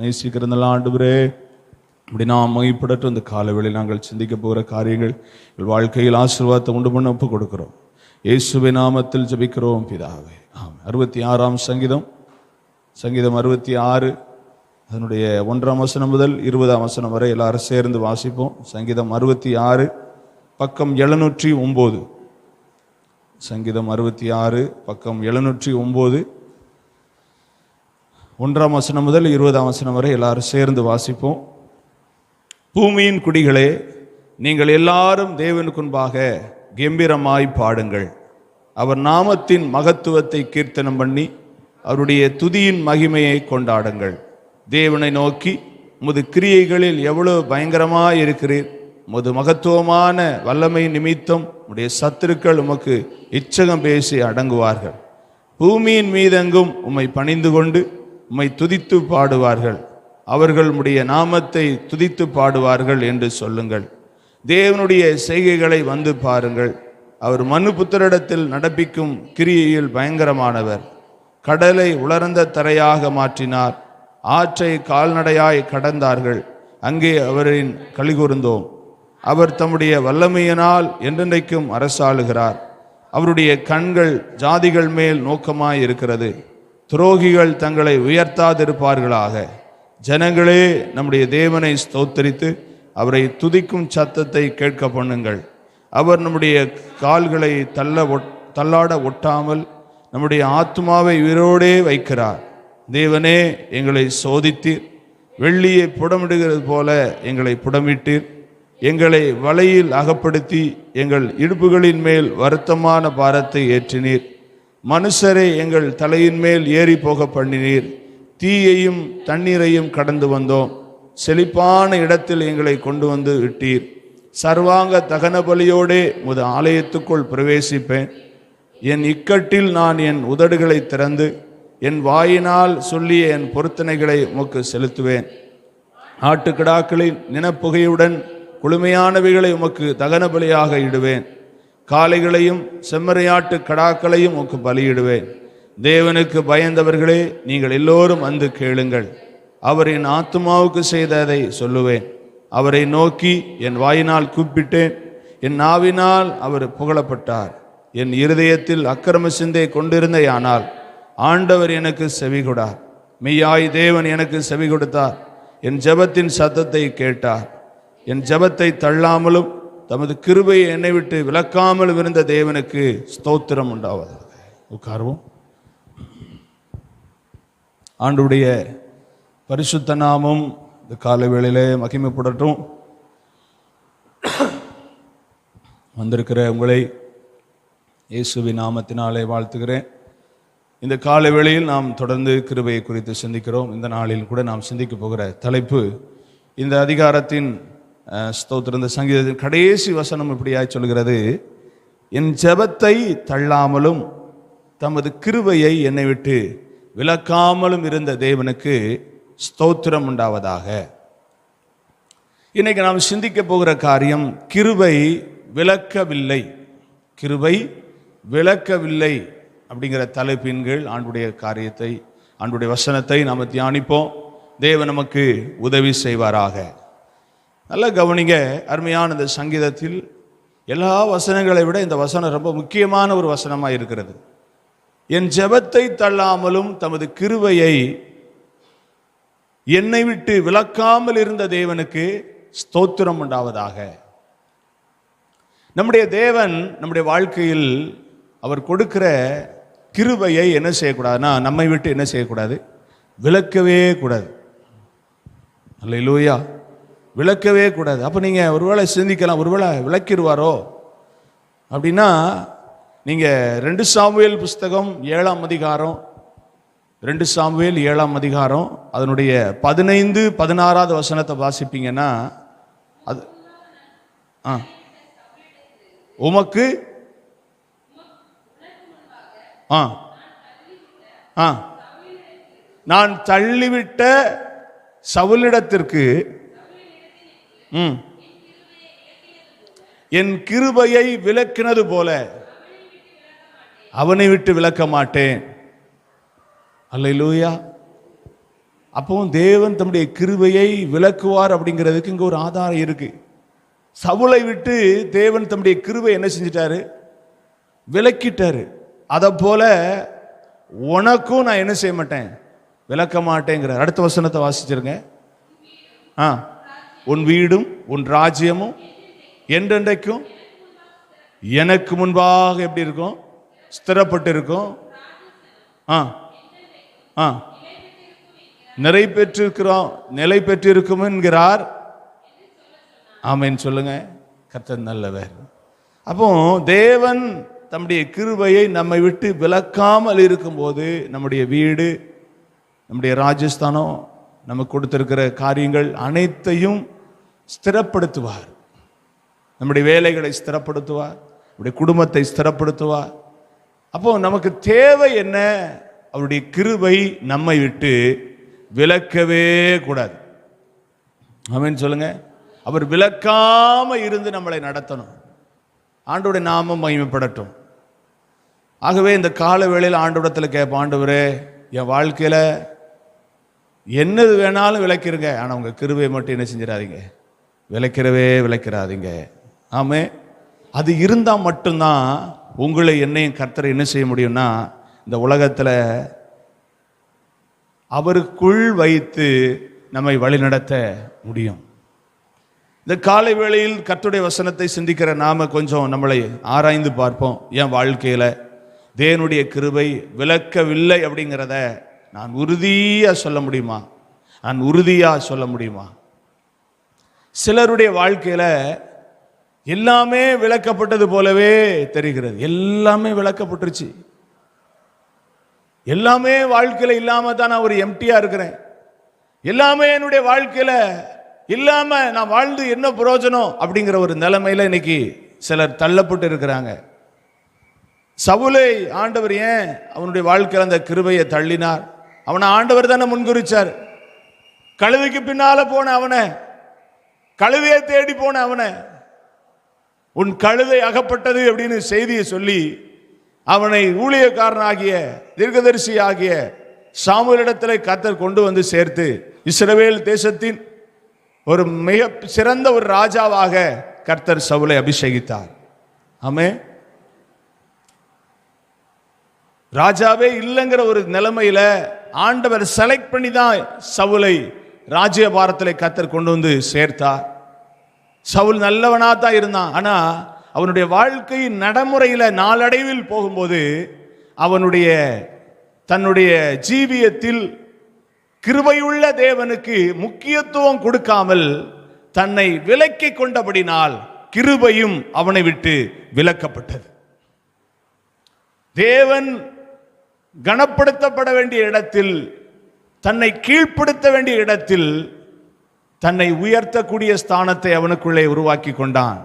நேசிக்கிற நல்ல ஆண்டவரே இப்படி நாம் மகிப்படட்டும் இந்த காலவேளையில் நாங்கள் சிந்திக்க போகிற காரியங்கள் எங்கள் வாழ்க்கையில் ஆசீர்வாதத்தை உண்டு பண்ண ஒப்பு கொடுக்கிறோம். இயேசுவை நாமத்தில் ஜெபிக்கிறோம் பிதாவே. ஆம் அறுபத்தி ஆறாம் சங்கீதம். சங்கீதம் அறுபத்தி ஆறு அதனுடைய ஒன்றாம் வசனம் முதல் இருபதாம் வசனம் வரை எல்லாரும் சேர்ந்து வாசிப்போம். சங்கீதம் அறுபத்தி ஆறு பக்கம் எழுநூற்றி ஒம்பது. சங்கீதம் அறுபத்தி ஆறு பக்கம் எழுநூற்றி ஒம்பது. ஒன்றாம் வசனம் முதல் இருபதாம் வசனம் வரை எல்லாரும் சேர்ந்து வாசிப்போம். பூமியின் குடிகளே நீங்கள் எல்லாரும் தேவனுக்குன்பாக கம்பீரமாய் பாடுங்கள். அவர் நாமத்தின் மகத்துவத்தை கீர்த்தனம் பண்ணி அவருடைய துதியின் மகிமையை கொண்டாடுங்கள். தேவனை நோக்கி முது கிரியைகளில் எவ்வளவு பயங்கரமாக இருக்கிறீர் முது மகத்துவமான வல்லமை நிமித்தம் உடைய சத்துருக்கள் உமக்கு இச்சகம் பேசி அடங்குவார்கள். பூமியின் மீதெங்கும் உம்மை பணிந்து கொண்டு உம்மை துதித்து பாடுவார்கள். அவர்கள் உடைய நாமத்தை துதித்து பாடுவார்கள் என்று சொல்லுங்கள். தேவனுடைய செய்கைகளை வந்து பாருங்கள். அவர் மனு புத்திரிடத்தில் நடப்பிக்கும் கிரியையில் பயங்கரமானவர். கடலை உலர்ந்த தரையாக மாற்றினார். ஆற்றை கால்நடையாய் கடந்தார்கள். அங்கே அவரின் கலிகூர்ந்தோம் அவர் தம்முடைய வல்லமையினால் என்றென்றைக்கும் அரசாளுகிறார். அவருடைய கண்கள் ஜாதிகள் மேல் நோக்கமாய் இருக்கிறது. துரோகிகள் தங்களை உயர்த்தாதிருப்பார்களாக. ஜனங்களே நம்முடைய தேவனை ஸ்தோத்தரித்து அவரை துதிக்கும் சத்தத்தை கேட்க பண்ணுங்கள். அவர் நம்முடைய கால்களை தள்ள ஒட்- தள்ளாட ஒட்டாமல் நம்முடைய ஆத்மாவை உயிரோடே வைக்கிறார். தேவனே எங்களை சோதித்தீர். வெள்ளியை புடமிடுகிறது போல எங்களை புடமிட்டீர். எங்களை வலையில் அகப்படுத்தி எங்கள் இடுப்புகளின் மேல் வருத்தமான பாரத்தை ஏற்றினீர். மனுஷரை எங்கள் தலையின் மேல் ஏறி போக பண்ணினீர். தீயையும் தண்ணீரையும் கடந்து வந்தோம். செழிப்பான இடத்தில் எங்களை கொண்டு வந்து விட்டீர் சர்வாங்க தகன பலியோடே முது ஆலயத்துக்குள் பிரவேசிப்பேன். என் இக்கட்டில் நான் என் உதடுகளை திறந்து என் வாயினால் சொல்லிய என் பொருத்தனைகளை உமக்கு செலுத்துவேன். ஆட்டுக்கிடாக்களின் நினப்புகையுடன் குளுமையானவைகளை உமக்கு தகன பலியாக இடுவேன். காளைகளையும் செம்மறையாட்டு கடாக்களையும் உமக்கு பலியிடுவேன். தேவனுக்கு பயந்தவர்களே நீங்கள் எல்லோரும் வந்து கேளுங்கள். அவர் என் ஆத்மாவுக்கு செய்ததை சொல்லுவேன். அவரை நோக்கி என் வாயினால் கூப்பிட்டேன். என் நாவினால் அவர் புகழப்பட்டார். என் இருதயத்தில் அக்கிரம சிந்தை கொண்டிருந்தேயானால் ஆண்டவர் எனக்கு செவி கொடார் மெய்யாய் தேவன் எனக்கு செவி கொடுத்தார். என் ஜெபத்தின் சத்தத்தை கேட்டார். என் ஜெபத்தை தள்ளாமலும் தமது கிருபையை என்னை விட்டு விலக்காமலும் இருந்த தேவனுக்கு ஸ்தோத்திரம் உண்டாவதாக. உட்காருவோம். ஆண்டுடைய பரிசுத்த நாமம் இந்த காலை வேளையிலே மகிமைப்படட்டும் வந்திருக்கிற உங்களை இயேசுவி நாமத்தினாலே வாழ்த்துகிறேன். இந்த காலை வேளையில் நாம் தொடர்ந்து கிருபையை குறித்து சிந்திக்கிறோம். இந்த நாளில் கூட நாம் சிந்திக்க போகிற தலைப்பு இந்த அதிகாரத்தின் ஸ்தோத்திருந்த சங்கீதத்தின் கடைசி வசனம் இப்படியாய் சொல்கிறது என் ஜபத்தை தள்ளாமலும் தமது கிருபையை என்னை விட்டு விலக்காமலும் இருந்த தேவனுக்கு ஸ்தோத்திரம் உண்டாவதாக. இன்னைக்கு நாம் சிந்திக்க போகிற காரியம் கிருபை விளக்கவில்லை. கிருபை விளக்கவில்லை அப்படிங்கிற தலைப்பின் கீழ் ஆண்டுடைய காரியத்தை ஆண்டுடைய வசனத்தை நாம் தியானிப்போம். தேவன் நமக்கு உதவி செய்வாராக. நல்ல கவனிங்க அருமையான இந்த சங்கீதத்தில் எல்லா வசனங்களை விட இந்த வசனம் ரொம்ப முக்கியமான ஒரு வசனமாக இருக்கிறது. என் ஜெபத்தை தள்ளாமலும் தமது கிருவையை என்னை விட்டு விலக்காமல் இருந்த தேவனுக்கு ஸ்தோத்திரம் உண்டாவதாக. நம்முடைய தேவன் நம்முடைய வாழ்க்கையில் அவர் கொடுக்கிற கிருபையை என்ன செய்யக்கூடாதுன்னா நம்மை விட்டு என்ன செய்யக்கூடாது? விளக்கவே கூடாது. அல்ல விளக்கவே கூடாது. அப்போ நீங்கள் ஒருவேளை சிந்திக்கலாம் ஒருவேளை விளக்கிடுவாரோ அப்படின்னா நீங்கள் ரெண்டு சாமுவேல் புஸ்தகம் ஏழாம் அதிகாரம் ரெண்டு சாமுவேல் ஏழாம் அதிகாரம் அதனுடைய பதினைந்து பதினாறாவது வசனத்தை வாசிப்பீங்கன்னா அது ஆ. உமக்கு ஆ. ஆ. நான் தள்ளிவிட்ட சவுலிடத்திற்கு ம். என் கிருபையை விலக்கினது போல அவனை விட்டு விலக்க மாட்டேன் அல்லையிலூயா அப்பவும் தேவன் தம்முடைய கிருபையை விலக்குவார் அப்படிங்கிறதுக்கு இங்கே ஒரு ஆதாரம் இருக்குது சவுளை விட்டு தேவன் தம்முடைய கிருபை என்ன செஞ்சிட்டாரு? விலக்கிட்டாரு அதை போல உனக்கும் நான் என்ன செய்ய மாட்டேன்? விளக்க மாட்டேங்கிறார். அடுத்த வசனத்தை வாசிச்சிருங்க. ஆ. உன் வீடும் உன் ராஜ்யமும் என்றென்றைக்கும் எனக்கு முன்பாக எப்படி இருக்கும்? ஸ்திரப்பட்டு இருக்கும் ஆ. ஆ. நிறை பெற்றிருக்கிறோம் நிலை பெற்றிருக்கும் என்கிறார். ஆமென் சொல்லுங்க. கர்த்தர் நல்லவர். அப்போ தேவன் தம்முடைய கிருபையை நம்மை விட்டு விலக்காமல் இருக்கும்போது நம்முடைய வீடு நம்முடைய ராஜஸ்தானம் நமக்கு கொடுத்திருக்கிற காரியங்கள் அனைத்தையும் ஸ்திரப்படுத்துவார். நம்முடைய வேலைகளை ஸ்திரப்படுத்துவார். நம்முடைய குடும்பத்தை ஸ்திரப்படுத்துவார். அப்போ நமக்கு தேவை என்ன? அவருடைய கிருபை நம்மை விட்டு விலக்கவே கூடாது. ஆமென் சொல்லுங்க. அவர் விலக்காம இருந்து நம்மளை நடத்தணும். ஆண்டோடைய நாமம் மகிமைப்படட்டும். ஆகவே இந்த கால வேளையில் ஆண்டோடத்தில் கேட்ப ஆண்டவரே என் வாழ்க்கையில் என்னது வேணாலும் விளக்கிருங்க ஆனால் உங்கள் கிருவை மட்டும் என்ன செஞ்சிடாதீங்க. விளக்கிறவே விளக்கிறாதீங்க ஆமே அது இருந்தால் மட்டும்தான் உங்களை என்னையும் கர்த்தரை என்ன செய்ய முடியும்னா இந்த உலகத்தில் அவருக்குள் வைத்து நம்மை வழிநடத்த முடியும். இந்த காலை வேளையில் கத்துடைய வசனத்தை சிந்திக்கிற நாம கொஞ்சம் நம்மளை ஆராய்ந்து பார்ப்போம். என் வாழ்க்கையில் தேவனுடைய கிருபை விளக்கவில்லை அப்படிங்கிறத நான் உறுதியாக சொல்ல முடியுமா? நான் உறுதியாக சொல்ல முடியுமா? சிலருடைய வாழ்க்கையில் எல்லாமே விளக்கப்பட்டது போலவே தெரிகிறது. எல்லாமே விளக்கப்பட்டுருச்சு. எல்லாமே வாழ்க்கையில் இல்லாம தான் நான் ஒரு எம்டியா இருக்கிறேன். எல்லாமே என்னுடைய வாழ்க்கையில் இல்லாம நான் வாழ்ந்து என்ன பிரயோஜனம் அப்படிங்கிற ஒரு நிலைமையில இன்னைக்கு சிலர் தள்ளப்பட்டு இருக்கிறாங்க. சவுலை ஆண்டவர் ஏன் அவனுடைய வாழ்க்கையில் அந்த கிருபையை தள்ளினார்? அவனை ஆண்டவர் தானே முன்குறிச்சார். கழுவிக்கு பின்னால போன அவனை கழுவையை தேடி போன அவனை. உன் கழுதை அகப்பட்டது அப்படின்னு செய்தியை சொல்லி அவனை ஊழியக்காரனாகிய தீர்க்கதரிசி ஆகிய சாமுவேலிடத்தில் கத்தர் கொண்டு வந்து சேர்த்து இஸ்ரவேல் தேசத்தின் ஒரு மிக சிறந்த ஒரு ராஜாவாக கர்த்தர் சவுலை அபிஷேகித்தார். ஆமே ராஜாவே இல்லைங்கிற ஒரு நிலைமையில ஆண்டவர் செலக்ட் பண்ணி தான் சவுலை ராஜ்யபாரத்தில் கத்தர் கொண்டு வந்து சேர்த்தார். சவுல் நல்லவனா தான் இருந்தான். ஆனா அவனுடைய வாழ்க்கை நடைமுறையில் நாளடைவில் போகும்போது அவனுடைய தன்னுடைய ஜீவியத்தில் கிருபையுள்ள தேவனுக்கு முக்கியத்துவம் கொடுக்காமல் தன்னை விலக்கி கொண்டபடினால் கிருபையும் அவனை விட்டு விலக்கப்பட்டது. தேவன் கனப்படுத்தப்பட வேண்டிய இடத்தில் தன்னை கீழ்ப்படுத்த வேண்டிய இடத்தில் தன்னை உயர்த்தக்கூடிய ஸ்தானத்தை அவனுக்குள்ளே உருவாக்கி கொண்டான்.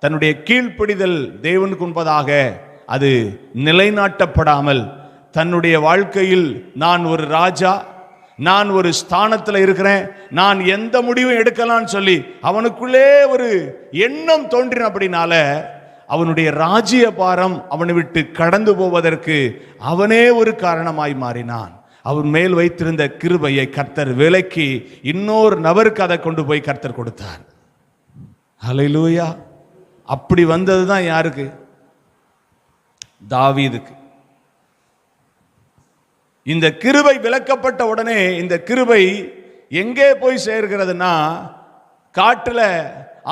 தன்னுடைய கீழ்ப்பிடிதல் தேவனுக்கு உண்பதாக அது நிலைநாட்டப்படாமல் தன்னுடைய வாழ்க்கையில் நான் ஒரு ராஜா நான் ஒரு ஸ்தானத்தில் இருக்கிறேன் நான் எந்த முடிவும் எடுக்கலாம்னு சொல்லி அவனுக்குள்ளே ஒரு எண்ணம் தோன்றின அப்படினால அவனுடைய ராஜ்ய பாரம் அவனை விட்டு கடந்து போவதற்கு அவனே ஒரு காரணமாய் மாறினான். அவன் மேல் வைத்திருந்த கிருபையை கர்த்தர் விலக்கி இன்னொரு நபருக்கு அதை கொண்டு போய் கர்த்தர் கொடுத்தார். ஹalleluya. அப்படி வந்தது தான் யாருக்கு? தாவீதுக்கு. இந்த கிருபை விலக்கப்பட்ட உடனே இந்த கிருபை எங்கே போய் சேர்கிறதுனா காட்டில்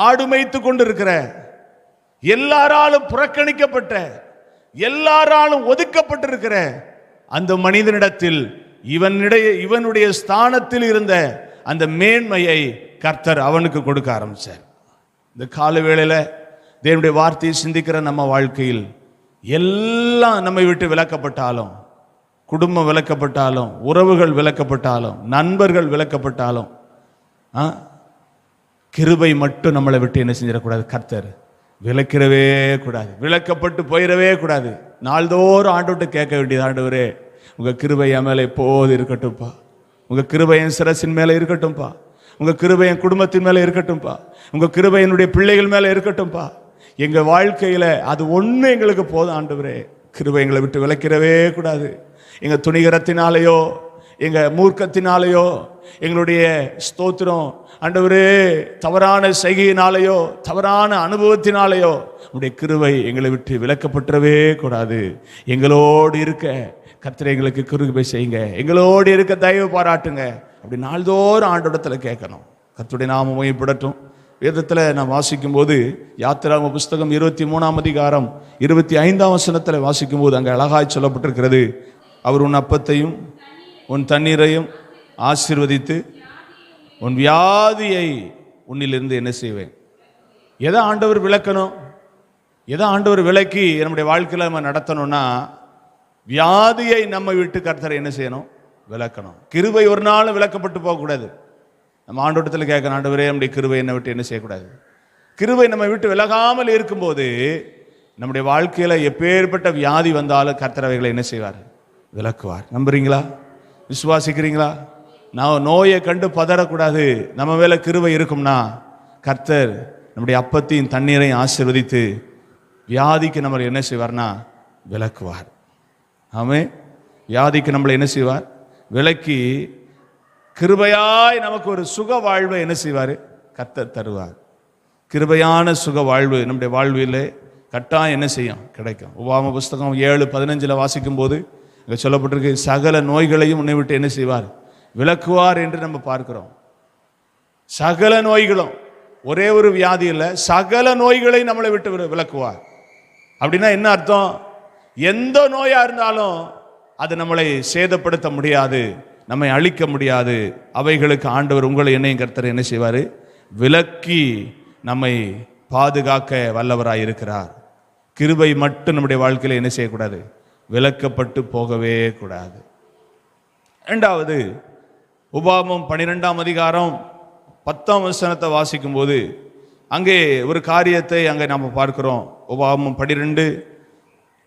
ஆடு மேய்த்து கொண்டிருக்கிற எல்லாராலும் புறக்கணிக்கப்பட்ட எல்லாராலும் ஒதுக்கப்பட்டிருக்கிற அந்த மனிதனிடத்தில் இவனிடைய இவனுடைய ஸ்தானத்தில் இருந்த அந்த மேன்மையை கர்த்தர் அவனுக்கு கொடுக்க ஆரம்பிச்சார். இந்த காலவேளையில தேவனுடைய வார்த்தையை சிந்திக்கிற நம்ம வாழ்க்கையில் எல்லாம் நம்மை விட்டு விலக்கப்பட்டாலும் குடும்பம் விலக்கப்பட்டாலும் உறவுகள் விலக்கப்பட்டாலும் நண்பர்கள் விலக்கப்பட்டாலும் ஆ, கிருபை மட்டும் நம்மளை விட்டு என்ன செஞ்சிடக்கூடாது? கர்த்தர் விளக்கிறவே கூடாது. விளக்கப்பட்டு போயிடவே கூடாது. நாள்தோறும் ஆண்டவர்கிட்ட கேட்க வேண்டியது ஆண்டவரே உங்கள் கிருபை என் மேலே எப்போது இருக்கட்டும்ப்பா? உங்கள் கிருபை என் சிரசின் மேலே இருக்கட்டும்ப்பா? உங்கள் கிருபை என் குடும்பத்தின் மேலே இருக்கட்டும்ப்பா? உங்கள் கிருபை என்னுடைய பிள்ளைகள் மேலே இருக்கட்டும்ப்பா? எங்கள் வாழ்க்கையில் அது ஒன்று எங்களுக்கு போதும் ஆண்டவரே. கிருபை எங்களை விட்டு விளக்கிறவே கூடாது. எங்கள் துணிகரத்தினாலேயோ எங்கள் மூர்க்கத்தினாலேயோ எங்களுடைய ஸ்தோத்திரம் ஆண்டவரே தவறான செய்கையினாலேயோ தவறான அனுபவத்தினாலேயோ உடைய கிருவை எங்களை விட்டு விலக்கப்பட்டுறவே கூடாது. எங்களோடு இருக்க கத்திரை எங்களுக்கு கிருபை செய்யுங்க. எங்களோடு இருக்க தயவு பாராட்டுங்க. அப்படி நாள்தோறும் ஆண்டோடத்தில் கேட்கணும். கத்துடைய நாம மையப்படட்டும் வேதத்தில் நான் வாசிக்கும்போது யாத்திராம புஸ்தகம் இருபத்தி மூணாம் அதிகாரம் இருபத்தி ஐந்தாம் வசனத்தில் வாசிக்கும்போது அங்கே அழகாய் சொல்லப்பட்டிருக்கிறது. அவர் உன் அப்பத்தையும் உன் தண்ணீரையும் ஆசிர்வதித்து உன் வியாதியை உன்னிலிருந்து என்ன செய்வேன்? எதை ஆண்டவர் விளக்கணும்? எதை ஆண்டவர் விளக்கி நம்முடைய வாழ்க்கையில் நம்ம நடத்தணும்னா வியாதியை நம்ம விட்டு கர்த்தரை என்ன செய்யணும்? விளக்கணும். கிருபை ஒரு நாளும் விளக்கப்பட்டு போகக்கூடாது. நம்ம ஆண்டோட்டத்தில் கேட்கணும் ஆண்டவரே நம்முடைய கிருவை என்னை விட்டு என்ன செய்யக்கூடாது? கிருவை நம்ம விட்டு விலகாமல் இருக்கும்போது நம்முடைய வாழ்க்கையில் எப்பேற்பட்ட வியாதி வந்தாலும் கர்த்தரவைகளை என்ன செய்வார்? விளக்குவார். நம்புறீங்களா? விசுவாசிக்கிறீங்களா? நான் நோயை கண்டு பதறக்கூடாது. நம்ம மேலே கிருவை இருக்கும்னா கர்த்தர் நம்முடைய அப்பத்தையும் தண்ணீரையும் ஆசிர்வதித்து வியாதிக்கு நம்மளை என்ன செய்வார்னா விளக்குவார். ஆமே வியாதிக்கு நம்மளை என்ன செய்வார்? விலக்கி கிருபையாய் நமக்கு ஒரு சுக வாழ்வை என்ன செய்வார்? கர்த்தர் தருவார். கிருபையான சுக வாழ்வு நம்முடைய வாழ்விலே கட்டாயம் என்ன செய்யும்? கிடைக்கும். உபாம புஸ்தகம் ஏழு பதினஞ்சில் வாசிக்கும் போது இங்கே சொல்லப்பட்டிருக்கு சகல நோய்களையும் உன்னை விட்டு என்ன செய்வார்? விளக்குவார் என்று நம்ம பார்க்கிறோம். சகல நோய்களும் ஒரே ஒரு வியாதி இல்லை சகல நோய்களை நம்மளை விட்டு விளக்குவார். அப்படின்னா என்ன அர்த்தம்? எந்த நோயாக இருந்தாலும் அது நம்மளை சேதப்படுத்த முடியாது. நம்மை அழிக்க முடியாது. அவைகளுக்கு ஆண்டவர் உங்களை என்னையும் கர்த்தர் என்ன செய்வார்? விலக்கி நம்மை பாதுகாக்க வல்லவராய் இருக்கிறார். கிருபை மட்டும் நம்முடைய வாழ்க்கையில் என்ன செய்யக்கூடாது? விலக்கப்பட்டு போகவே கூடாது. இரண்டாவது உபாமம் பன்னிரெண்டாம் அதிகாரம் பத்தாம் வசனத்தை வாசிக்கும் போது அங்கே ஒரு காரியத்தை அங்கே நாம் பார்க்கிறோம். உபாமம் பன்னிரெண்டு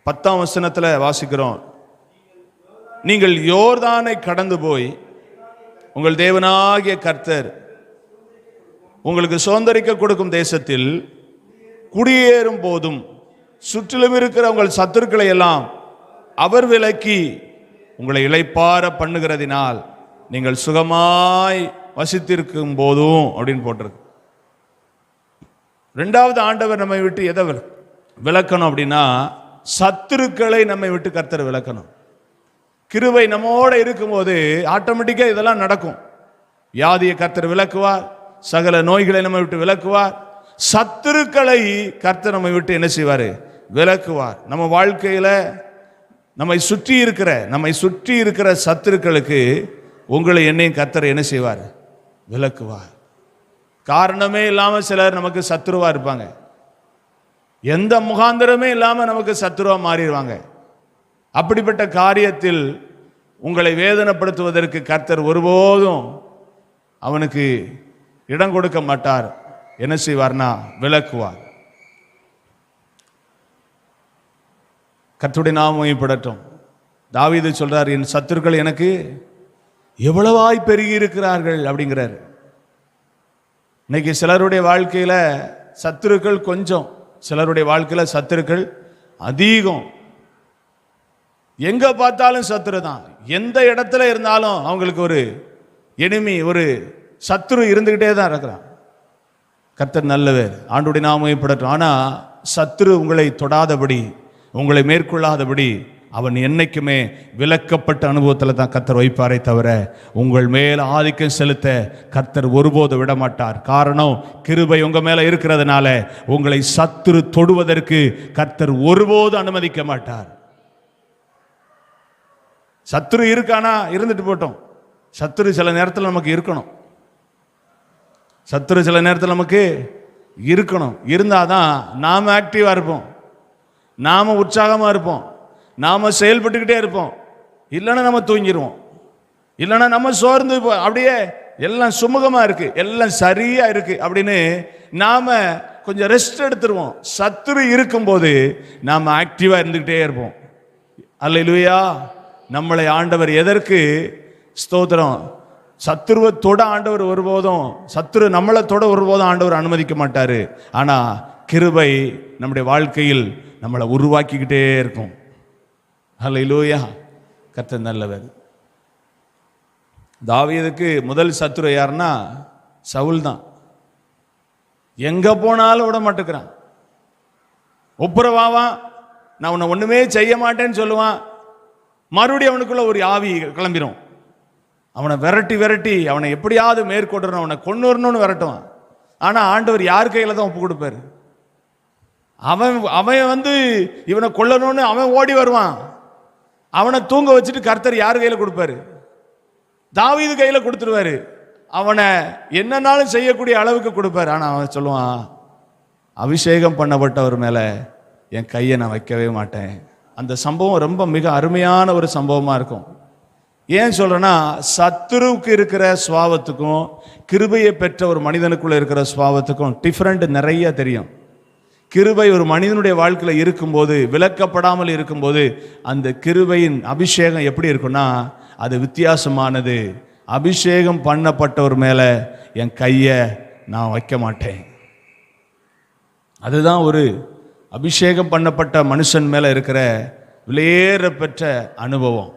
பத்தாம் வசனத்தில் வாசிக்கிறோம். நீங்கள் யோர்தானை கடந்து போய் உங்கள் தேவனாகிய கர்த்தர் உங்களுக்கு சுதந்திரிக்க கொடுக்கும் தேசத்தில் குடியேறும் போதும் சுற்றிலும் இருக்கிற உங்கள் சத்துருக்களை எல்லாம் அவர் விலக்கி உங்களை இழைப்பார பண்ணுகிறதினால் நீங்கள் சுகமாய் வசித்திருக்கும் போதும் அப்படின்னு போட்டிருக்கு. ரெண்டாவது ஆண்டவர் நம்மை விட்டு எதை விளக்கணும் விலக்கணும் அப்படின்னா சத்துருக்களை நம்மை விட்டு கர்த்தர் விளக்கணும் கிருபை நம்மோட இருக்கும்போது ஆட்டோமேட்டிக்காக இதெல்லாம் நடக்கும். வியாதியை கர்த்தர் விளக்குவார் சகல நோய்களை நம்ம விட்டு விளக்குவார் சத்துருக்களை கர்த்தர் நம்மை விட்டு என்ன செய்வார்? விளக்குவார். நம்ம வாழ்க்கையில் நம்மை சுற்றி இருக்கிற நம்மை சுற்றி இருக்கிற சத்துருக்களுக்கு உங்களை என்னையும் கர்த்தர் என்ன செய்வார்? விளக்குவார். காரணமே இல்லாமல் சிலர் நமக்கு சத்துருவாக இருப்பாங்க. எந்த முகாந்திரமே இல்லாமல் நமக்கு சத்துருவா மாறிடுவாங்க. அப்படிப்பட்ட காரியத்தில் உங்களை வேதனைப்படுத்துவதற்கு கர்த்தர் ஒருபோதும் அவனுக்கு இடம் கொடுக்க மாட்டார். என்ன செய்வார்னா? விளக்குவார். கர்த்தருடைய நாமம் படட்டும் தாவீது சொல்றார் என் சத்துருக்கள் எனக்கு எவ்வளவாய் பெருகி இருக்கிறார்கள்? அப்படிங்கிறார். இன்னைக்கு சிலருடைய வாழ்க்கையில சத்துருக்கள் கொஞ்சம். சிலருடைய வாழ்க்கையில சத்துருக்கள் அதிகம். எங்க பார்த்தாலும் சத்துரு தான். எந்த இடத்துல இருந்தாலும் அவங்களுக்கு ஒரு எனிமி ஒரு சத்துரு இருந்துகிட்டே தான் இருக்கிறான். கர்த்தர் நல்லவர். ஆண்டுடைய நாமயப்படட்டும் ஆனா சத்துரு உங்களை தொடாதபடி உங்களை மேற்கொள்ளாதபடி அவன் என்னைக்குமே விலக்கப்பட்ட அனுபவத்தில் தான் கத்தர் வைப்பாரே தவிர உங்கள் மேல் ஆதிக்கம் செலுத்த கர்த்தர் ஒருபோது விட மாட்டார் காரணம் கிருபை உங்கள் மேலே இருக்கிறதுனால உங்களை சத்துரு தொடுவதற்கு கர்த்தர் ஒருபோது அனுமதிக்க மாட்டார். சத்துரு இருக்கானா? இருந்துட்டு போட்டோம். சத்துரு சில நேரத்தில் நமக்கு இருக்கணும். சத்துரு சில நேரத்தில் நமக்கு இருக்கணும். இருந்தால் தான் நாம் ஆக்டிவாக இருப்போம். நாம் உற்சாகமாக இருப்போம். நாம் செயல்பட்டுக்கிட்டே இருப்போம். இல்லைன்னா நம்ம தூங்கிடுவோம் இல்லைன்னா நம்ம சோர்ந்து போ- அப்படியே எல்லாம் சுமூகமாக இருக்குது எல்லாம் சரியாக இருக்குது அப்படின்னு நாம் கொஞ்சம் ரெஸ்ட் எடுத்துருவோம். சத்துரு இருக்கும்போது நாம் ஆக்டிவாக இருந்துக்கிட்டே இருப்போம். அல்ல இல்லையா நம்மளை ஆண்டவர் எதற்கு ஸ்தோத்திரம்? சத்துருவை தொட ஆண்டவர் ஒருபோதும் சத்துரு நம்மளை தொட ஒருபோதும் ஆண்டவர் அனுமதிக்க மாட்டார். ஆனால் கிருபை நம்முடைய வாழ்க்கையில் நம்மளை உருவாக்கிக்கிட்டே இருக்கும். அல்லேலூயா கர்த்தர் நல்லவர். தாவியதுக்கு முதல் சத்துரு யாருன்னா சவுல் தான். எங்கே போனாலும் விட மாட்டேங்கிறான். ஒப்புரவாவான். நான் உன்னை ஒன்றுமே செய்ய மாட்டேன்னு சொல்லுவான். மறுபடியும் அவனுக்குள்ள ஒரு ஆவி கிளம்பிடும் அவனை விரட்டி விரட்டி அவனை எப்படியாவது மேற்கொண்டுறணும் அவனை கொண்டு வரணும்னு விரட்டுவான் ஆனால் ஆண்டவர் யார் கையில் தான் ஒப்பு கொடுப்பாரு? அவன் அவன் வந்து இவனை கொல்லணும்னு அவன் ஓடி வருவான். அவனை தூங்க வச்சுட்டு கர்த்தர் யார் கையில் கொடுப்பாரு? தாவீது கையில் கொடுத்துருவாரு. அவனை என்னன்னாலும் செய்யக்கூடிய அளவுக்கு கொடுப்பாரு. ஆனால் அவன் சொல்லுவான் அபிஷேகம் பண்ணப்பட்டவர் மேலே என் கையை நான் வைக்கவே மாட்டேன். அந்த சம்பவம் ரொம்ப மிக அருமையான ஒரு சம்பவமாக இருக்கும். ஏன் சொல்கிறேன்னா சத்துருவுக்கு இருக்கிற சுவாவத்துக்கும் கிருபையை பெற்ற ஒரு மனிதனுக்குள்ளே இருக்கிற சுவாவத்துக்கும் டிஃப்ரெண்ட் நிறைய தெரியும். கிருபை ஒரு மனிதனுடைய வாழ்க்கையில் இருக்கும்போது விளக்கப்படாமல் இருக்கும்போது அந்த கிருபையின் அபிஷேகம் எப்படி இருக்கும்னா அது வித்தியாசமானது. அபிஷேகம் பண்ணப்பட்டவர் மேலே என் கையை நான் வைக்க மாட்டேன். அதுதான் ஒரு அபிஷேகம் பண்ணப்பட்ட மனுஷன் மேலே இருக்கிற விலையேற பெற்ற அனுபவம்.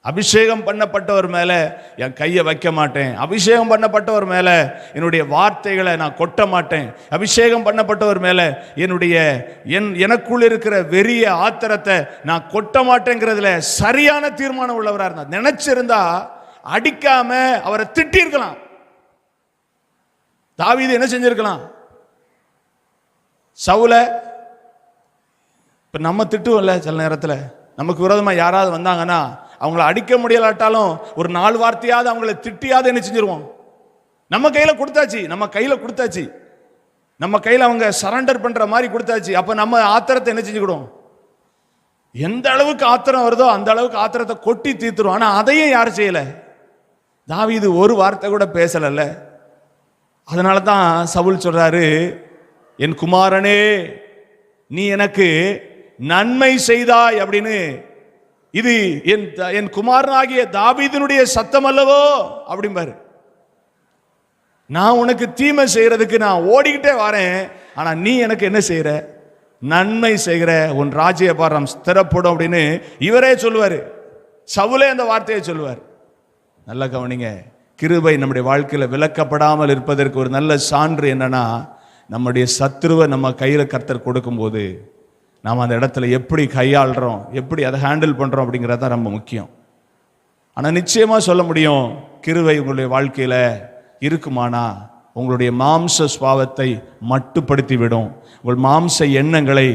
அபிஷேகம் பண்ணப்பட்டவர் மேலே என் கையை வைக்க மாட்டேன். அபிஷேகம் பண்ணப்பட்டவர் மேலே என்னுடைய வார்த்தைகளை நான் கொட்ட மாட்டேன். அபிஷேகம் பண்ணப்பட்டவர் மேலே என்னுடைய என் எனக்குள் இருக்கிற வெறிய ஆத்திரத்தை நான் கொட்ட மாட்டேங்கிறதுல சரியான தீர்மானம் உள்ளவராக இருந்தார் நினைச்சிருந்தா அடிக்காம அவரை திட்டிருக்கலாம் தாவீது என்ன செஞ்சிருக்கலாம்? சவுல இப்ப நம்ம திட்டுவோம்ல சில நேரத்தில் நமக்கு விரோதமா யாராவது வந்தாங்கன்னா அவங்கள அடிக்க முடியலாட்டாலும் ஒரு நாலு வார்த்தையாவது அவங்கள திட்டியாவது என்ன செஞ்சிருவோம்? நம்ம கையில கொடுத்தாச்சு நம்ம கையில கொடுத்தாச்சு. நம்ம கையில அவங்க சரண்டர் பண்ற மாதிரி கொடுத்தாச்சு. அப்ப நம்ம ஆத்திரத்தை என்ன செஞ்சுக்கிடுவோம்? எந்த அளவுக்கு ஆத்திரம் வருதோ அந்த அளவுக்கு ஆத்திரத்தை கொட்டி தீர்த்துரும். ஆனா அதையும் யாரும் செய்யல? இது ஒரு வார்த்தை கூட பேசலைல்ல. அதனால தான் சவுல் சொல்றாரு என் குமாரனே நீ எனக்கு நன்மை செய்தாய் அப்படின்னு இது என் என் குமாரனாகிய தாவீதினுடைய சத்தம் அல்லவோ அப்படிம்பாரு. நான் உனக்கு தீமை செய்யறதுக்கு நான் ஓடிக்கிட்டே வரேன் ஆனா நீ எனக்கு என்ன செய்யற? நன்மை செய்கிற உன் ராஜ்யபாரம் ஸ்திரப்படும் அப்படின்னு இவரே சொல்லுவாரு. சவுலே அந்த வார்த்தையை சொல்லுவார். நல்லா கவனிங்க கிருபை நம்முடைய வாழ்க்கையில விளக்கப்படாமல் இருப்பதற்கு ஒரு நல்ல சான்று என்னன்னா நம்முடைய சத்துருவை நம்ம கையில் கர்த்தர் கொடுக்கும்போது நாம் அந்த இடத்துல எப்படி கையாளுறோம் எப்படி அதை ஹேண்டில் பண்ணுறோம் அப்படிங்கிறது தான் ரொம்ப முக்கியம். ஆனால் நிச்சயமாக சொல்ல முடியும் கிருவை உங்களுடைய வாழ்க்கையில் இருக்குமானா? உங்களுடைய மாம்ச சுவாவத்தை மட்டுப்படுத்தி விடும் உங்கள் மாம்ச எண்ணங்களை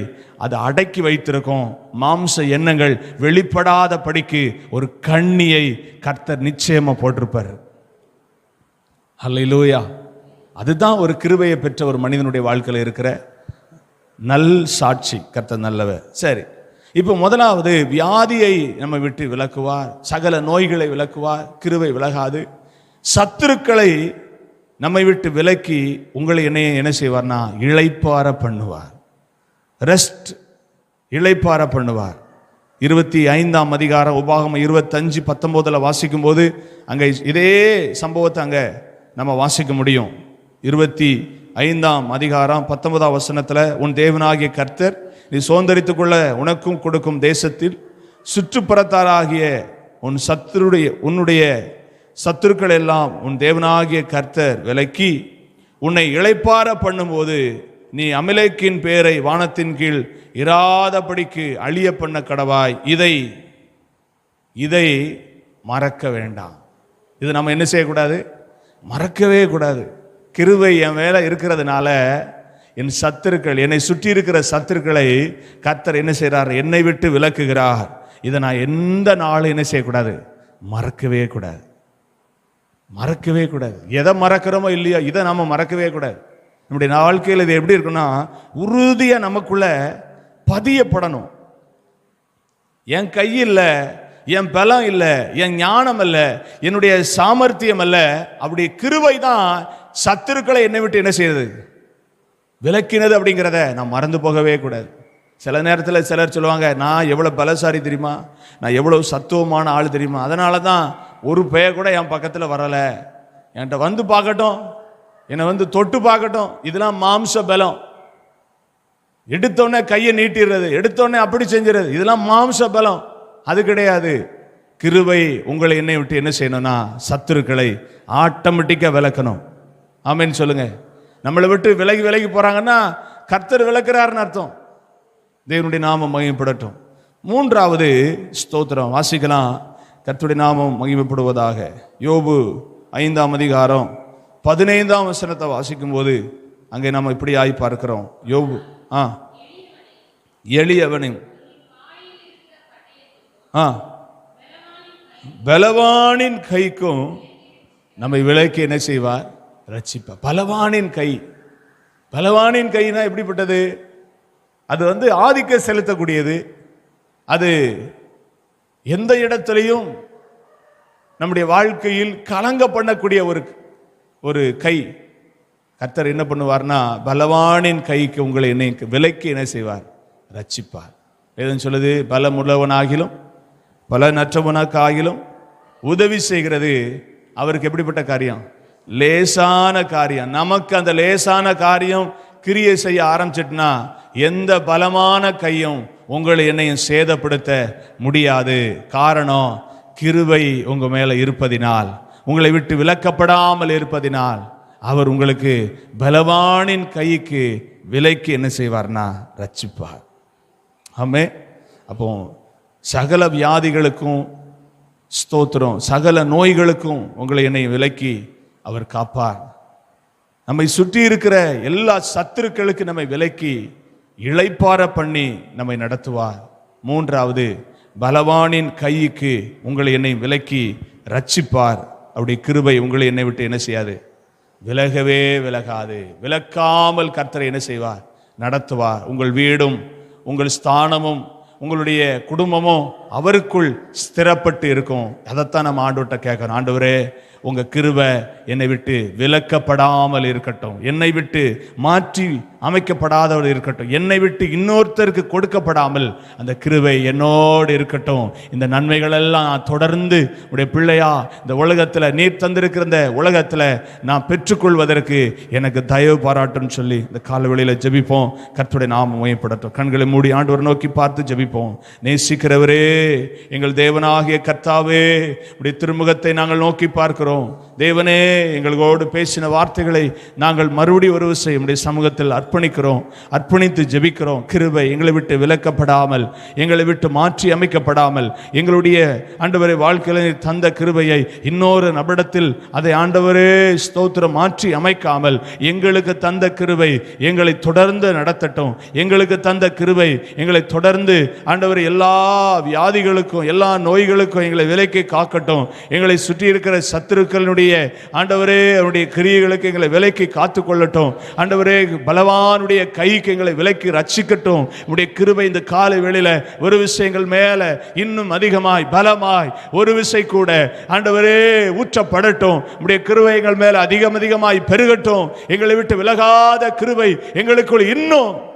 அது அடக்கி வைத்திருக்கும். மாம்ச எண்ணங்கள் வெளிப்படாத படிக்கு ஒரு கண்ணியை கர்த்தர் நிச்சயமாக போட்டிருப்பார். அல்லையிலூயா அதுதான் ஒரு கிருபையை பெற்ற ஒரு மனிதனுடைய வாழ்க்கையில் இருக்கிற நல் சாட்சி. கர்த்த நல்லவர். சரி. இப்போ முதலாவது வியாதியை நம்ம விட்டு விலக்குவார். சகல நோய்களை விளக்குவார் கிருவை விலகாது. சத்துருக்களை நம்மை விட்டு விலக்கி உங்களை என்னைய என்ன செய்வார்னா இழைப்பார பண்ணுவார். ரெஸ்ட் இழைப்பார பண்ணுவார். இருபத்தி ஐந்தாம் அதிகாரம் உபாகம் இருபத்தஞ்சு பத்தொம்போதில் வாசிக்கும் போது அங்கே இதே சம்பவத்தை அங்கே நம்ம வாசிக்க முடியும். இருபத்தி ஐந்தாம் அதிகாரம் பத்தொன்பதாம் வசனத்தில் உன் தேவனாகிய கர்த்தர் நீ சுதந்திரித்துக் கொள்ள உனக்கும் கொடுக்கும் தேசத்தில் சுற்றுப்புறத்தாராகிய உன் சத்துருடைய உன்னுடைய சத்துருக்கள் எல்லாம் உன் தேவனாகிய கர்த்தர் விலக்கி உன்னை இழைப்பார பண்ணும்போது நீ அமிலேக்கின் பேரை வானத்தின் கீழ் இராதபடிக்கு அழிய பண்ண கடவாய். இதை இதை மறக்க வேண்டாம். இது நம்ம என்ன செய்யக்கூடாது? மறக்கவே கூடாது. கிருவை என் வேலை இருக்கிறதுனால என் சத்துருக்கள் என்னை சுற்றி இருக்கிற சத்துருக்களை கத்தர் என்ன செய்கிறார் என்னை விட்டு விலக்குகிறார். இதை நான் எந்த நாளும் என்ன செய்யக்கூடாது? மறக்கவே கூடாது. மறக்கவே கூடாது. எதை மறக்கிறோமோ இல்லையோ இதை நாம் மறக்கவே கூடாது. நம்முடைய வாழ்க்கையில் இது எப்படி இருக்குன்னா உறுதியாக நமக்குள்ள பதியப்படணும். என் கை இல்லை என் பலம் இல்லை என் ஞானம் அல்ல என்னுடைய சாமர்த்தியம் அல்ல அப்படி கிருவை தான் சத்துருக்களை என்னை விட்டு என்ன செய்யுது விளக்கினது அப்படிங்கிறத நான் மறந்து போகவே கூடாது. சில நேரத்தில் சிலர் சொல்லுவாங்க நான் எவ்வளோ பலசாரி தெரியுமா? நான் எவ்வளோ சத்துவமான ஆள் தெரியுமா? அதனால தான் ஒரு பெயர் கூட என் பக்கத்தில் வரலை. என்கிட்ட வந்து பார்க்கட்டும். என்னை வந்து தொட்டு பார்க்கட்டும். இதெல்லாம் மாம்ச பலம். எடுத்தோடனே கையை நீட்டிடுறது எடுத்தோடனே அப்படி செஞ்சிடுறது இதெல்லாம் மாம்ச பலம். அது கிடையாது. கிருவை உங்களை என்னை விட்டு என்ன செய்யணும்னா சத்துருக்களை ஆட்டோமேட்டிக்காக விளக்கணும். ஆமேன்னு சொல்லுங்க. நம்மளை விட்டு விலகி விலகி போறாங்கன்னா கர்த்தர் விளக்குறாருன்னு அர்த்தம். தேவனுடைய நாமம் மகிமைப்படட்டும். மூன்றாவது ஸ்தோத்திரம். வாசிக்கலாம். கர்த்தருடைய நாமம் மகிமைப்படுவதாக. யோபு ஐந்தாம் அதிகாரம் பதினைந்தாம் வசனத்தை வாசிக்கும் போது அங்கே நம்ம இப்படி ஆகி பார்க்கிறோம். யோபு ஆ. எளியவனும் ஆ. பலவானின் கைக்கும் நம்மை விலைக்கு என்ன செய்வார்? ரட்சிப்ப. பலவானின் கை. பலவானின் கைனா எப்படிப்பட்டது? அது வந்து ஆதிக்கம் செலுத்தக்கூடியது. அது எந்த இடத்துலையும் நம்முடைய வாழ்க்கையில் கலங்க பண்ணக்கூடிய ஒரு ஒரு கை. கர்த்தர் என்ன பண்ணுவார்னா பலவானின் கைக்கு உங்களை என்னை விலைக்கு என்ன செய்வார்? ரட்சிப்பார். எதுன்னு சொல்லுது? பலமுள்ளவனாகிலும் பலனற்றவனாக்காகிலும் உதவி செய்கிறது. அவருக்கு எப்படிப்பட்ட காரியம்? லேசான காரியம். நமக்கு அந்த லேசான காரியம் கிரியை செய்ய ஆரம்பிச்சிட்டுனா எந்த பலமான கையும் உங்களை என்னையும் சேதப்படுத்த முடியாது. காரணம் கிருவை உங்க மேல இருப்பதினால் உங்களை விட்டு விலக்கப்படாமல் இருப்பதினால் அவர் உங்களுக்கு பலவானின் கைக்கு விலைக்கு என்ன செய்வார்னா ரச்சிப்பார் ஆமே. அப்போ சகல வியாதிகளுக்கும் ஸ்தோத்திரம் சகல நோய்களுக்கும் உங்களை என்னை விலக்கி அவர் காப்பார். நம்மை சுற்றி இருக்கிற எல்லா சத்துருக்களுக்கு நம்மை விலக்கி இளைப்பார பண்ணி நம்மை நடத்துவார். மூன்றாவது பலவானின் கைக்கு உங்களை என்னை விலக்கி ரட்சிப்பார். அவருடைய கிருபை உங்களை என்னை விட்டு என்ன செய்யாது? விலகவே விலகாது. விலக்காமல் கர்த்தரை என்ன செய்வார்? நடத்துவார். உங்கள் வீடும் உங்கள் ஸ்தானமும் உங்களுடைய குடும்பமும் அவருக்குள் ஸ்திரப்பட்டு இருக்கும். அதைத்தான் நம்ம ஆண்டோட்ட கேட்குறோம். ஆண்டவரே உங்கள் கிருவை என்னை விட்டு விலக்கப்படாமல் இருக்கட்டும். என்னை விட்டு மாற்றி அமைக்கப்படாதவர் இருக்கட்டும். என்னை விட்டு இன்னொருத்தருக்கு கொடுக்கப்படாமல் அந்த கிருவை என்னோடு இருக்கட்டும். இந்த நன்மைகள் எல்லாம் நான் தொடர்ந்து உடைய பிள்ளையா இந்த உலகத்தில் நீர் தந்திருக்கிற இந்த உலகத்தில் நான் பெற்றுக்கொள்வதற்கு எனக்கு தயவு பாராட்டுன்னு சொல்லி இந்த காலவெளியில் ஜெபிப்போம். கர்த்துடைய நாம மயப்படட்டும் கண்களை மூடி ஆண்டவர் நோக்கி பார்த்து ஜெபிப்போம். நேசிக்கிறவரே எங்கள் தேவனாகிய கர்த்தாவே உடைய திருமுகத்தை நாங்கள் நோக்கி பார்க்கிறோம். தேவனே எங்களோடு பேசின வார்த்தைகளை நாங்கள் மறுபடி ஒரு செய்யும் உடைய சமூகத்தில் அர்ப்பணிக்கிறோம் அர்ப்பணித்து ஜெபிக்கிறோம். கிருபை எங்களை விட்டு விலக்கப்படாமல் எங்களை விட்டு மாற்றி அமைக்கப்படாமல் எங்களுடைய ஆண்டவரை வாழ்க்கையில் தந்த கிருபையை இன்னொரு நபரிடத்தில் அதை ஆண்டவரே ஸ்தோத்திரம் மாற்றி அமைக்காமல் எங்களுக்கு தந்த கிருபை எங்களை தொடர்ந்து நடத்தட்டும். எங்களுக்கு தந்த கிருபை எங்களை தொடர்ந்து ஆண்டவர் எல்லா வியாதிகளுக்கும் எல்லா நோய்களுக்கும் எங்களை விலைக்கு காக்கட்டும். எங்களை சுற்றி இருக்கிற சத்துருக்களுடைய ஆண்டவரே அவருடைய கிரியைகளுக்கு எங்களை விலைக்கு காத்து கொள்ளட்டும் ஆண்டவரே பலவானுடைய கைக்கு எங்களை விலைக்கு ரட்சிக்கட்டும். உடைய கிருபை இந்த காலை வெளியில ஒரு விஷயங்கள் மேல இன்னும் அதிகமாய் பலமாய் ஒரு விசை கூட ஆண்டவரே ஊற்றப்படட்டும். உடைய கிருபை எங்கள் மேல அதிகம் அதிகமாய் பெருகட்டும். எங்களை விட்டு விலகாத கிருபை எங்களுக்குள் இன்னும்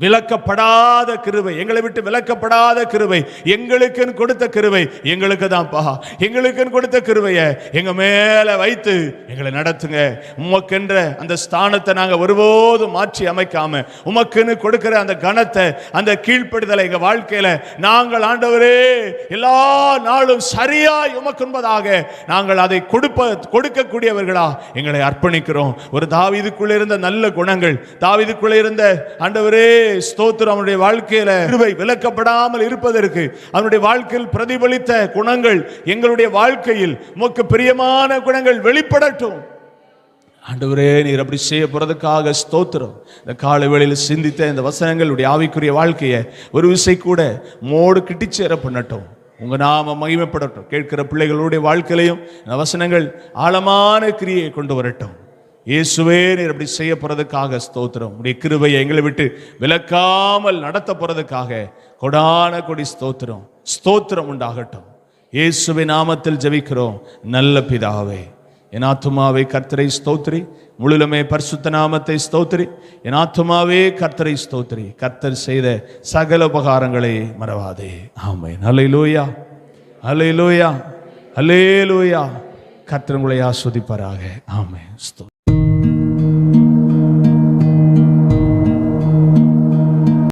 விளக்கப்படாத கிருவை எங்களை விட்டு விளக்கப்படாத கிருவை எங்களுக்குன்னு கொடுத்த கிருவை எங்களுக்கு தான்ப்பா எங்களுக்குன்னு கொடுத்த கிருவையை எங்க மேல வைத்து எங்களை நடத்துங்க. உமக்கென்ற அந்த ஸ்தானத்தை நாங்க ஒருபோதும் மாற்றி அமைக்காம உமக்குன்னு கொடுக்கிற அந்த கணத்தை அந்த கீழ்ப்படுதலை எங்க வாழ்க்கையில நாங்கள் ஆண்டவரே எல்லா நாளும் சரியாய் உமக்குன்பதாக நாங்கள் அதை கொடுப்ப கொடுக்கக்கூடியவர்களா எங்களை அர்ப்பணிக்கிறோம். ஒரு தாவீதுக்குள்ள இருந்த நல்ல குணங்கள் தாவீதுக்குள்ள இருந்த ஆண்டவரே ஸ்தோத்திரம். அவனுடைய வாழ்க்கையில கிருபை விலக்கப்படாமல் இருப்பதற்கு அவனுடைய வாழ்க்கையில் பிரதிபலித்த குணங்கள் எங்களுடைய வாழ்க்கையில் உமக்கு பிரியமான குணங்கள் வெளிப்படட்டும். ஆண்டவரே நீர் அப்படி செய்ய போறதுக்காக ஸ்தோத்திரம். இந்த காலை வேளையில் சிந்தித்த இந்த வசனங்களுடைய ஆவிக்குரிய வாழ்க்கையை ஒரு விசை கூட மோடு கிட்டிச்சேர பண்ணட்டும். உங்க நாம மகிமைப்படட்டும். கேட்கிற பிள்ளைகளுடைய வாழ்க்கையிலையும் இந்த வசனங்கள் ஆழமான கிரியை கொண்டு வரட்டும். இயேசுவே நீர் அப்படி செய்ய போறதுக்காக ஸ்தோத்திரம். உடைய கிருபையை எங்களை விட்டு விளக்காமல் நடத்த போறதுக்காக கொடான கொடி ஸ்தோத்திரம். ஸ்தோத்திரம் உண்டாகட்டும். இயேசுவை நாமத்தில் ஜெபிக்கிறோம். நல்ல பிதாவே என் ஆத்துமாவே கர்த்தரை ஸ்தோத்திரி. முழுலமே பரிசுத்த நாமத்தை ஸ்தோத்திரி. என் ஆத்துமாவே கர்த்தரை ஸ்தோத்திரி. கர்த்தர் செய்த சகல உபகாரங்களை மறவாதே. ஆமென். அல்லேலூயா அலே அல்லேலூயா கர்த்தர் உங்களை ஆஸ்வதிப்பாராக. ஆமை ஸ்தோ